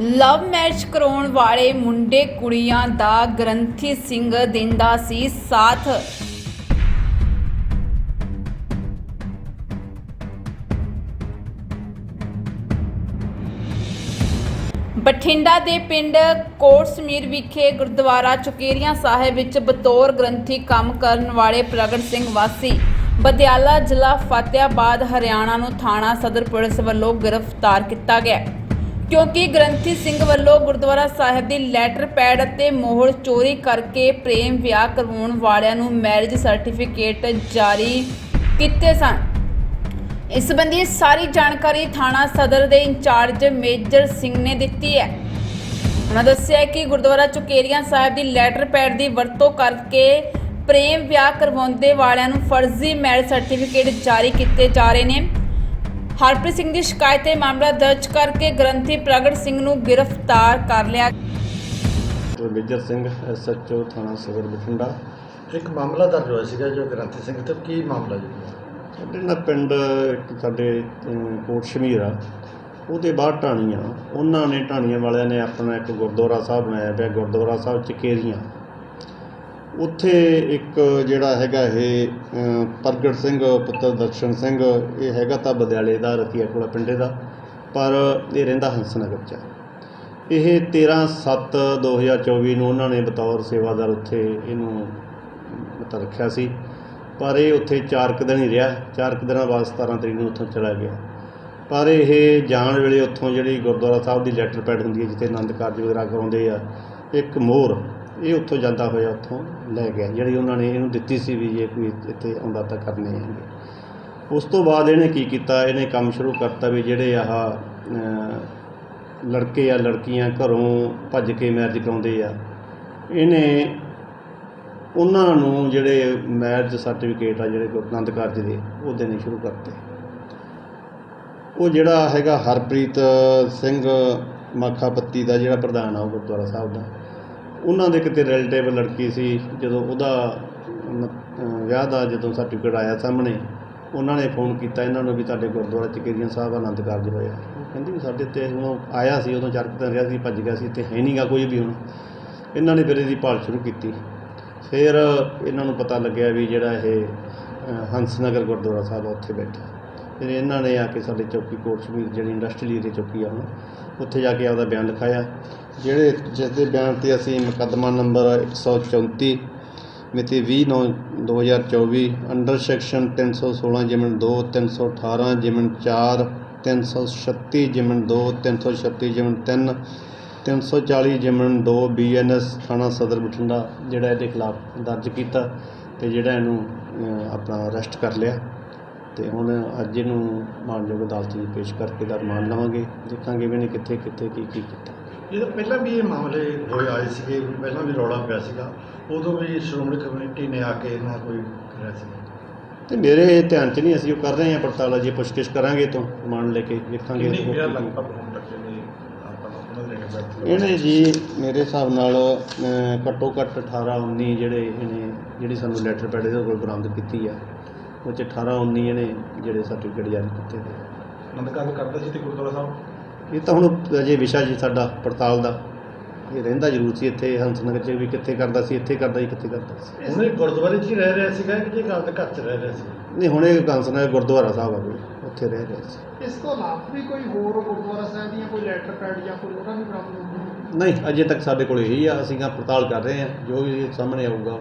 Love marriage ਕਰਾਉਣ ਵਾਲੇ ਮੁੰਡੇ ਕੁੜੀਆਂ ਦਾ ਗ੍ਰੰਥੀ ਸਿੰਘ ਦਿੰਦਾ ਸੀ ਸਾਥ। ਬਠਿੰਡਾ ਦੇ ਪਿੰਡ ਕੋਟਸਮੀਰ ਵਿਖੇ ਗੁਰਦੁਆਰਾ ਚੁਕੇਰੀਆਂ ਸਾਹਿਬ ਵਿੱਚ ਬਤੌਰ ਗ੍ਰੰਥੀ ਕੰਮ ਕਰਨ ਵਾਲੇ ਪ੍ਰਗਟ ਸਿੰਘ ਵਾਸੀ, ਬਦਿਆਲਾ ਜ਼ਿਲ੍ਹਾ ਫਤਿਆਬਾਦ, ਹਰਿਆਣਾ ਨੂੰ ਥਾਣਾ ਸਦਰ ਪੁਲਿਸ ਵੱਲੋਂ ਗ੍ਰਿਫਤਾਰ ਕੀਤਾ ਗਿਆ। ਕਿਉਂਕਿ ਗ੍ਰੰਥੀ ਸਿੰਘ ਵੱਲੋਂ ਗੁਰਦੁਆਰਾ ਸਾਹਿਬ ਦੀ ਲੈਟਰ ਪੈਡ ਅਤੇ ਮੋਹਰ ਚੋਰੀ ਕਰਕੇ ਪ੍ਰੇਮ ਵਿਆਹ ਕਰਵਾਉਣ ਵਾਲਿਆਂ ਨੂੰ ਮੈਰਿਜ ਸਰਟੀਫਿਕੇਟ ਜਾਰੀ ਕੀਤੇ ਸਨ। ਇਸ ਸੰਬੰਧੀ ਸਾਰੀ ਜਾਣਕਾਰੀ ਥਾਣਾ ਸਦਰ ਦੇ ਇੰਚਾਰਜ ਮੇਜਰ ਸਿੰਘ ਨੇ ਦਿੱਤੀ ਹੈ। ਉਹਨਾਂ ਦੱਸਿਆ ਕਿ ਗੁਰਦੁਆਰਾ ਚੁਕੇਰੀਆਂ ਸਾਹਿਬ ਦੀ ਲੈਟਰ ਪੈਡ ਦੀ ਵਰਤੋਂ ਕਰਕੇ ਪ੍ਰੇਮ ਵਿਆਹ ਕਰਵਾਉਂਦੇ ਵਾਲਿਆਂ ਨੂੰ ਫਰਜ਼ੀ ਮੈਰਿਜ ਸਰਟੀਫਿਕੇਟ ਜਾਰੀ ਕੀਤੇ ਜਾ ਰਹੇ ਨੇ। ਹਰਪ੍ਰੀਤ ਸਿੰਘ ਦੀ ਸ਼ਿਕਾਇਤ ਤੇ ਮਾਮਲਾ ਦਰਜ ਕਰਕੇ ਗ੍ਰੰਥੀ ਪ੍ਰਗਟ ਸਿੰਘ ਨੂੰ ਗ੍ਰਿਫਤਾਰ ਕਰ ਲਿਆ। ਮੇਜਰ ਸਿੰਘ ਐਸਐਚਓ ਥਾਣਾ ਸਦਰ ਬਠਿੰਡਾ। ਇੱਕ ਮਾਮਲਾ ਦਰਜ ਹੋਇਆ ਸੀਗਾ ਜੋ ਗ੍ਰੰਥੀ ਸਿੰਘ ਤੇ ਕੀ ਮਾਮਲਾ ਜੀ? ਸਾਡੇ ਨਾ ਪਿੰਡ ਇੱਕ ਸਾਡੇ ਕੋਟ ਸ਼ਮੀਰ ਆ। ਉਹਦੇ ਬਾਹਰ ਢਾਣੀਆਂ ਉਹਨਾਂ ਨੇ ਢਾਣੀਆਂ ਵਾਲਿਆਂ ਨੇ ਆਪਣਾ ਇੱਕ ਗੁਰਦੁਆਰਾ ਸਾਹਿਬ ਬਣਾਇਆ ਪਿਆ। ਗੁਰਦੁਆਰਾ ਸਾਹਿਬ ਚਕੇਰੀਆਂ ਉੱਥੇ ਇੱਕ ਜਿਹੜਾ ਹੈਗਾ ਇਹ ਪ੍ਰਗਟ ਸਿੰਘ, ਪੁੱਤਰ ਦਰਸ਼ਨ ਸਿੰਘ, ਇਹ ਹੈਗਾ ਤਾਂ ਬਦਿਆਲੇ ਦਾ, ਰਤੀਆ ਕੋਲਾ ਪਿੰਡੇ ਦਾ, ਪਰ ਇਹ ਰਹਿੰਦਾ ਹੰਸਨਗਰ ਚ ਆ। ਇਹ 13/7/2024 ਨੂੰ ਉਹਨਾਂ ਨੇ ਬਤੌਰ ਸੇਵਾਦਾਰ ਉੱਥੇ ਇਹਨੂੰ ਮਤਲਬ ਰੱਖਿਆ ਸੀ, ਪਰ ਇਹ ਉੱਥੇ ਚਾਰ ਕੁ ਦਿਨ ਹੀ ਰਿਹਾ ਚਾਰ ਕੁ ਦਿਨਾਂ ਬਾਅਦ 17 ਤਰੀਕ ਨੂੰ ਉੱਥੋਂ ਚਲਾ ਗਿਆ ਪਰ ਇਹ ਜਾਣ ਵੇਲੇ ਉੱਥੋਂ ਜਿਹੜੀ ਗੁਰਦੁਆਰਾ ਸਾਹਿਬ ਦੀ ਲੈਟਰ ਪੈਡ ਹੁੰਦੀ ਹੈ, ਜਿੱਥੇ ਆਨੰਦ ਕਾਰਜ ਵਗੈਰਾ ਕਰਾਉਂਦੇ ਆ, ਇੱਕ ਮੋਹਰ ਇਹ ਉੱਥੋਂ ਜਾਂਦਾ ਹੋਇਆ, ਉੱਥੋਂ ਲੈ ਗਿਆ। ਜਿਹੜੀ ਉਹਨਾਂ ਨੇ ਇਹਨੂੰ ਦਿੱਤੀ ਸੀ ਵੀ ਜੇ ਕੋਈ ਇੱਥੇ ਆਉਂਦਾ ਤਾਂ ਕਰਨੇ ਹੈਗੇ। ਉਸ ਤੋਂ ਬਾਅਦ ਇਹਨੇ ਕੀ ਕੀਤਾ? ਇਹਨੇ ਕੰਮ ਸ਼ੁਰੂ ਕਰਤਾ ਵੀ ਜਿਹੜੇ ਆਹ ਲੜਕੇ ਆ, ਲੜਕੀਆਂ ਘਰੋਂ ਭੱਜ ਕੇ ਮੈਰਿਜ ਕਰਾਉਂਦੇ ਆ। ਇਹਨੇ ਉਹਨਾਂ ਨੂੰ ਜਿਹੜੇ ਮੈਰਿਜ ਸਰਟੀਫਿਕੇਟ ਆ, ਜਿਹੜੇ ਗੁਰੂ ਆਨੰਦ ਕਾਰਜ ਦੇ, ਉਹ ਦੇਣੇ ਸ਼ੁਰੂ ਕਰਤੇ। ਉਹ ਜਿਹੜਾ ਹੈਗਾ ਹਰਪ੍ਰੀਤ ਸਿੰਘ ਮਾਖਾਪੱਤੀ ਦਾ ਜਿਹੜਾ ਪ੍ਰਧਾਨ ਆ, ਉਹ ਗੁਰਦੁਆਰਾ ਸਾਹਿਬ ਦਾ। ਉਹਨਾਂ ਦੇ ਕਿਤੇ ਰਿਲੇਟਿਵ ਲੜਕੀ ਸੀ ਜਦੋਂ ਉਹਦਾ ਵਿਆਹ ਦਾ ਜਦੋਂ ਸਰਟੀਫਿਕੇਟ ਆਇਆ ਸਾਹਮਣੇ ਉਹਨਾਂ ਨੇ ਫੋਨ ਕੀਤਾ ਇਹਨਾਂ ਨੂੰ ਵੀ ਤੁਹਾਡੇ ਗੁਰਦੁਆਰਾ ਚਕੇਰੀਆਂ ਸਾਹਿਬ ਆਨੰਦ ਕਾਰਜ ਹੋਇਆ ਉਹ ਕਹਿੰਦੀ ਵੀ ਸਾਡੇ ਤੇ ਹੁਣ ਆਇਆ ਸੀ ਉਦੋਂ ਚਾਰ ਦਿਨ ਰਿਹਾ ਸੀ ਭੱਜ ਗਿਆ ਸੀ ਤੇ ਹੈ ਨਹੀਂਗਾ ਕੋਈ ਵੀ ਹੁਣ। ਇਹਨਾਂ ਨੇ ਫਿਰ ਇਹਦੀ ਭਾਲ ਸ਼ੁਰੂ ਕੀਤੀ। ਫਿਰ ਇਹਨਾਂ ਨੂੰ ਪਤਾ ਲੱਗਿਆ ਵੀ ਜਿਹੜਾ ਇਹ ਅ, ਹੰਸਨਗਰ ਗੁਰਦੁਆਰਾ ਸਾਹਿਬ ਉੱਥੇ ਬੈਠਾ। ਫਿਰ ਇਹਨਾਂ ਨੇ ਆ ਕੇ ਸਾਡੇ ਚੌਕੀ ਕੋਟ ਸ਼ਮੀਰ ਜਿਹੜੀ ਇੰਡਸਟਰੀ ਏਰੀਆ ਚੌਕੀ ਆ ਹੁਣ ਉੱਥੇ ਜਾ ਕੇ ਆਪਦਾ ਬਿਆਨ ਲਿਖਾਇਆ। ਜਿਹੜੇ ਜਿਸ ਦੇ ਬਿਆਨ ਤੇ ਅਸੀਂ ਮੁਕੱਦਮਾ ਨੰਬਰ 134 ਮਿਤੀ 20/9/2024 ਅੰਡਰ ਸੈਕਸ਼ਨ 316 ਜਿਮਨ 2 318 ਜਿਮਨ 4 336 ਜਿਮਨ 2 336 ਜਿਮਨ 3 340 ਜਿਮਨ 2 ਬੀਐਨਐਸ ਥਾਣਾ ਸਦਰ ਬਠਿੰਡਾ, ਜਿਹੜਾ ਇਹਦੇ ਖਿਲਾਫ ਦਰਜ ਕੀਤਾ ਤੇ ਜਿਹੜਾ ਇਹਨੂੰ ਆਪਣਾ ਅਰੈਸਟ ਕਰ ਲਿਆ। ਤੇ ਹੁਣ ਅੱਜ ਇਹਨੂੰ ਮਾਨਯੋਗ ਅਦਾਲਤ ਵਿੱਚ ਪੇਸ਼ ਕਰਕੇ ਦਾ ਰਿਮਾਂਡ ਲਵਾਂਗੇ। ਦੇਖਾਂਗੇ ਵੀ ਇਹਨੇ ਕਿੱਥੇ ਕਿੱਥੇ ਕੀ ਕੀ ਕੀਤਾ। ਤਾਂ ਪਹਿਲਾਂ ਵੀ ਇਹ ਮਾਮਲੇ ਹੋਏ ਆਏ ਸੀਗੇ ਪਹਿਲਾਂ ਵੀ ਰੌਲਾ ਪਿਆ ਸੀਗਾ ਉਦੋਂ ਵੀ ਸ਼੍ਰੋਮਣੀ ਕਮੇਟੀ ਨੇ ਆ ਕੇ ਇਹਨਾਂ ਕੋਈ ਕਰਿਆ ਸੀ? ਤੇ ਮੇਰੇ ਧਿਆਨ 'ਚ ਨਹੀਂ ਅਸੀਂ ਉਹ ਕਰ ਰਹੇ ਹਾਂ ਪੜਤਾਲ ਅਜੇ ਪੁੱਛਗਿੱਛ ਕਰਾਂਗੇ ਤੋਂ ਰਿਮਾਂਡ ਲੈ ਕੇ ਦੇਖਾਂਗੇ। ਇਹਨੇ ਦੇ ਜੀ ਮੇਰੇ ਹਿਸਾਬ ਨਾਲ ਘੱਟੋ ਘੱਟ 18 19 ਜਿਹੜੇ ਇਹਨੇ ਜਿਹੜੀ ਸਾਨੂੰ ਲੈਟਰ ਪੈਡ ਇਹਦੇ ਕੋਲ ਬਰਾਮਦ ਕੀਤੀ ਆ। ਉਹ 'ਚ 18 19 ਇਹਨੇ ਜਿਹੜੇ ਸਰਟੀਫਿਕੇਟ ਜਾਰੀ ਕੀਤੇ ਨੇ ਨੰਦਕਾਰ ਕਰਦਾ ਸੀ ਤੇ ਗੁਰਦੁਆਰਾ ਸਾਹਿਬ? ਇਹ ਤਾਂ ਹੁਣ ਅਜੇ ਵਿਸ਼ਾ ਜੀ ਸਾਡਾ ਪੜਤਾਲ ਦਾ। ਇਹ ਰਹਿੰਦਾ ਜ਼ਰੂਰ ਸੀ ਇੱਥੇ ਹੰਸਨਗਰ 'ਚ ਵੀ ਕਿੱਥੇ ਕਰਦਾ ਸੀ ਇੱਥੇ ਕਰਦਾ ਸੀ ਕਿੱਥੇ ਕਰਦਾ ਸੀ। ਉਹਨੇ ਗੁਰਦੁਆਰੇ 'ਚ ਹੀ ਰਹਿ ਰਿਹਾ ਸੀਗਾ ਕਿ ਜੇ ਗੱਲ ਘਰ 'ਚ ਰਹਿ ਰਿਹਾ ਸੀ? ਨਹੀਂ ਹੁਣ ਇਹ ਹੰਸਨਗਰ ਗੁਰਦੁਆਰਾ ਸਾਹਿਬ ਆ ਕੋਈ ਉੱਥੇ ਰਹਿ ਰਿਹਾ ਸੀ। ਇਸ ਤੋਂ ਇਲਾਵਾ ਵੀ ਕੋਈ ਹੋਰ ਗੁਰਦੁਆਰਾ ਸਾਹਿਬ ਦੀਆਂ ਕੋਈ ਲੈਟਰ ਪੈਡ ਜਾਂ ਕੋਈ ਉਹਦਾ ਵੀ ਬਰਾਮਦ ਹੋਊਗਾ ਨਹੀਂ ਅਜੇ ਤੱਕ ਸਾਡੇ ਕੋਲ ਇਹੀ ਆ ਅਸੀਂ ਗਾ ਪੜਤਾਲ ਕਰ ਰਹੇ ਹਾਂ ਜੋ ਵੀ ਸਾਹਮਣੇ ਆਊਗਾ।